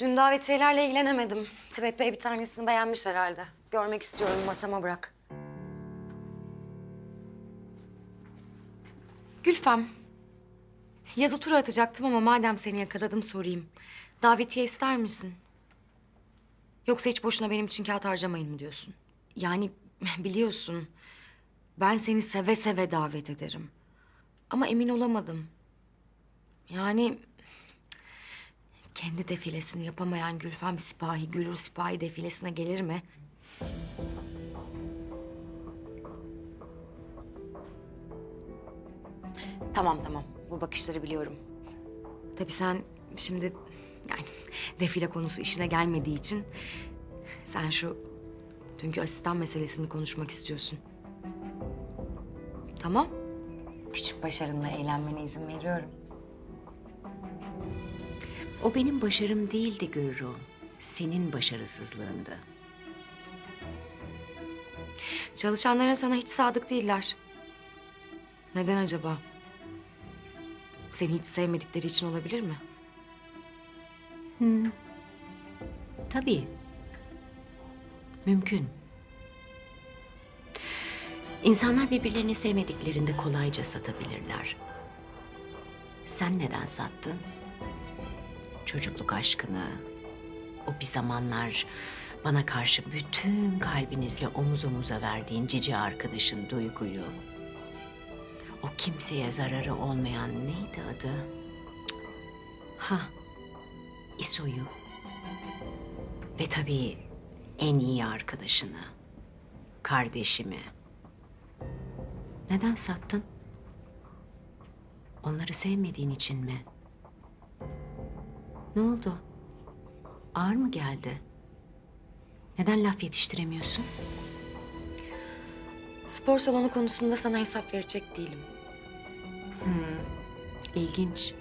Dün davetiyelerle ilgilenemedim. Tibet Bey bir tanesini beğenmiş herhalde. Görmek istiyorum masama bırak. Gülfem. Yazı tura atacaktım ama madem seni yakaladım sorayım. Davetiye ister misin? Yoksa hiç boşuna benim için kağıt harcamayın mı diyorsun? Yani biliyorsun ben seni seve seve davet ederim. Ama emin olamadım. Yani kendi defilesini yapamayan Gülfem Sipahi, Gülür Sipahi defilesine gelir mi? Tamam tamam. Bu bakışları biliyorum. Tabii sen şimdi yani defile konusu işine gelmediği için sen şu dünkü asistan meselesini konuşmak istiyorsun. Tamam. Küçük başarınla eğlenmene izin veriyorum. O benim başarım değildi Gürru. Senin başarısızlığındı. Çalışanların sana hiç sadık değiller. Neden acaba? Seni hiç sevmedikleri için olabilir mi? Tabii. Mümkün. İnsanlar birbirlerini sevmediklerinde kolayca satabilirler. Sen neden sattın? Çocukluk aşkını, o bir zamanlar bana karşı bütün kalbinizle omuz omuza verdiğin cici arkadaşın duyguyu. O kimseye zararı olmayan neydi adı? Ha, İso'yu. Ve tabii en iyi arkadaşını, kardeşimi. Neden sattın? Onları sevmediğin için mi? Ne oldu? Ağır mı geldi? Neden laf yetiştiremiyorsun? Spor salonu konusunda sana hesap verecek değilim. İlginç.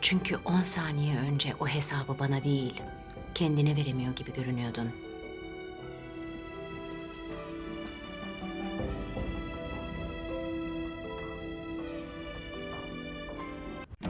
Çünkü on saniye önce o hesabı bana değil, kendine veremiyor gibi görünüyordun.